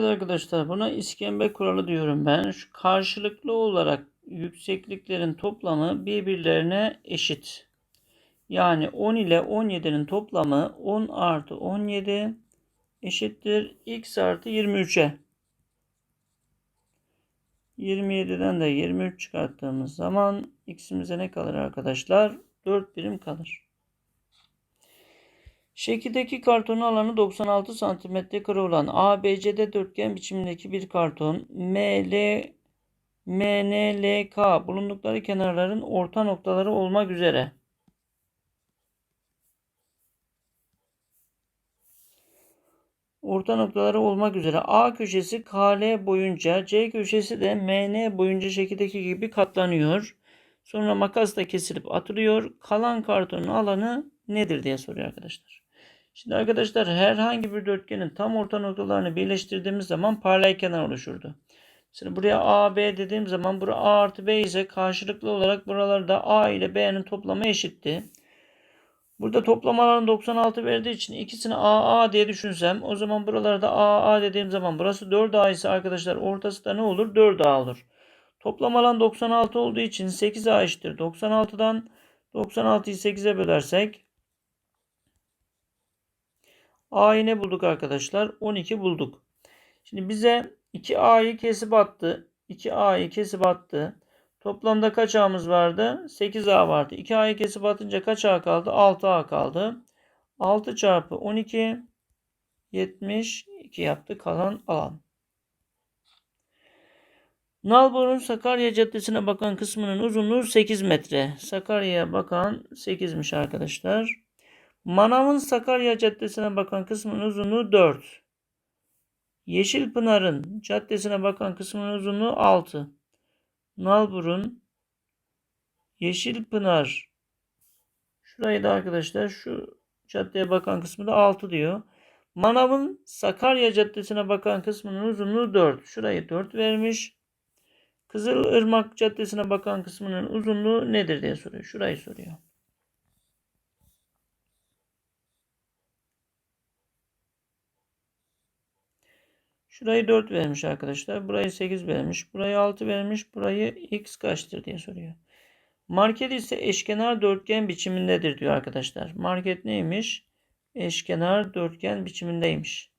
arkadaşlar buna iskembe kuralı diyorum ben. Şu karşılıklı olarak yüksekliklerin toplamı birbirlerine eşit. Yani 10 ile 17'nin toplamı 10 artı 17 eşittir x artı 23'e. 27'den de 23 çıkarttığımız zaman x'imize ne kalır arkadaşlar? 4 birim kalır. Şekildeki kartonun alanı 96 cm kare olan ABCD dörtgen biçimindeki bir karton ML MNLK bulundukları kenarların orta noktaları olmak üzere orta noktaları olmak üzere A köşesi KL boyunca C köşesi de MN boyunca şekildeki gibi katlanıyor. Sonra makasla kesilip atılıyor. Kalan kartonun alanı nedir diye soruyor arkadaşlar. Şimdi arkadaşlar herhangi bir dörtgenin tam orta noktalarını birleştirdiğimiz zaman paralel kenar oluşurdu. Şimdi buraya A, B dediğim zaman bura A artı B ise karşılıklı olarak buralarda A ile B'nin toplamı eşitti. Burada toplamaların 96 verdiği için ikisini A, A diye düşünsem o zaman buralarda A, A dediğim zaman burası 4A ise arkadaşlar ortası da ne olur? 4A olur. Toplam alan 96 olduğu için 8A eşittir. 96'dan 96'yı 8'e bölersek A'yı ne bulduk arkadaşlar? 12 bulduk. Şimdi bize 2A'yı kesip attı. 2A'yı kesip attı. Toplamda kaç A'mız vardı? 8A vardı. 2A'yı kesip atınca kaç A kaldı? 6A kaldı. 6 çarpı 12 72 yaptı kalan alan. Nalburun Sakarya Caddesi'ne bakan kısmının uzunluğu 8 metre. Sakarya'ya bakan 8'miş arkadaşlar. Manav'ın Sakarya Caddesi'ne bakan kısmının uzunluğu 4. Yeşilpınar'ın caddesine bakan kısmının uzunluğu 6. Nalbur'un Yeşilpınar şurayı da arkadaşlar şu caddeye bakan kısmı da 6 diyor. Manav'ın Sakarya Caddesi'ne bakan kısmının uzunluğu 4. Şurayı 4 vermiş. Kızılırmak Caddesi'ne bakan kısmının uzunluğu nedir diye soruyor. Şurayı soruyor. Şurayı 4 vermiş arkadaşlar. Burayı 8 vermiş. Burayı 6 vermiş. Burayı x kaçtır diye soruyor. Market ise eşkenar dörtgen biçimindedir diyor arkadaşlar. Market neymiş? Eşkenar dörtgen biçimindeymiş.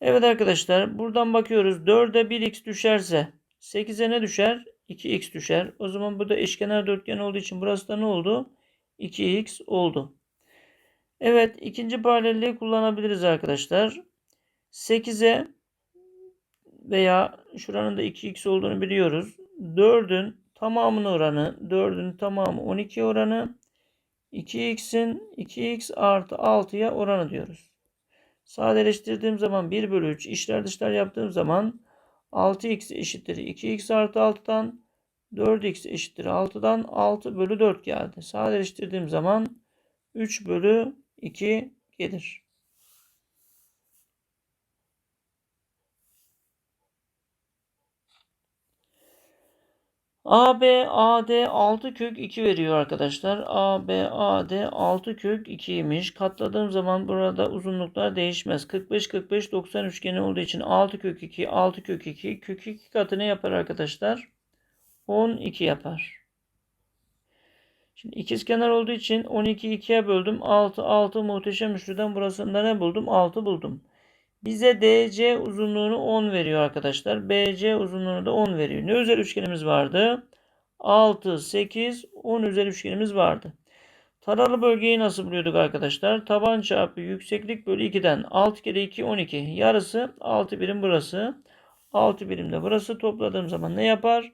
Evet arkadaşlar buradan bakıyoruz. 4'e 1x düşerse 8'e ne düşer? 2x düşer. O zaman bu da eşkenar dörtgen olduğu için burası da ne oldu? 2x oldu. Evet ikinci paralelliği kullanabiliriz arkadaşlar. 8'e veya şuranın da 2x olduğunu biliyoruz. 4'ün tamamının oranı 4'ün tamamı 12 oranı 2x'in 2x artı 6'ya oranı diyoruz. Sadeleştirdiğim zaman 1 bölü 3 işler dışlar yaptığım zaman 6x eşittir 2x artı 6'dan 4x eşittir 6'dan 6 bölü 4 geldi. Sadeleştirdiğim zaman 3 bölü 2 gelir. AB AD 6 kök 2 veriyor arkadaşlar. AB AD 6 kök 2'ymiş. Katladığım zaman burada uzunluklar değişmez. 45 45 90 üçgeni olduğu için 6 kök 2 6 kök 2 kök 2 katı ne yapar arkadaşlar? 12 yapar. Şimdi ikizkenar olduğu için 12'yi 2'ye böldüm. 6 6 muhteşem üçlüden burasında ne buldum? 6 buldum. Bize DC uzunluğunu 10 veriyor arkadaşlar. BC uzunluğunu da 10 veriyor. Ne özel üçgenimiz vardı? 6, 8, 10 özel üçgenimiz vardı. Taralı bölgeyi nasıl buluyorduk arkadaşlar? Taban çarpı yükseklik bölü 2'den 6 kere 2 12. Yarısı 6 birim burası. 6 birim de burası. Topladığım zaman ne yapar?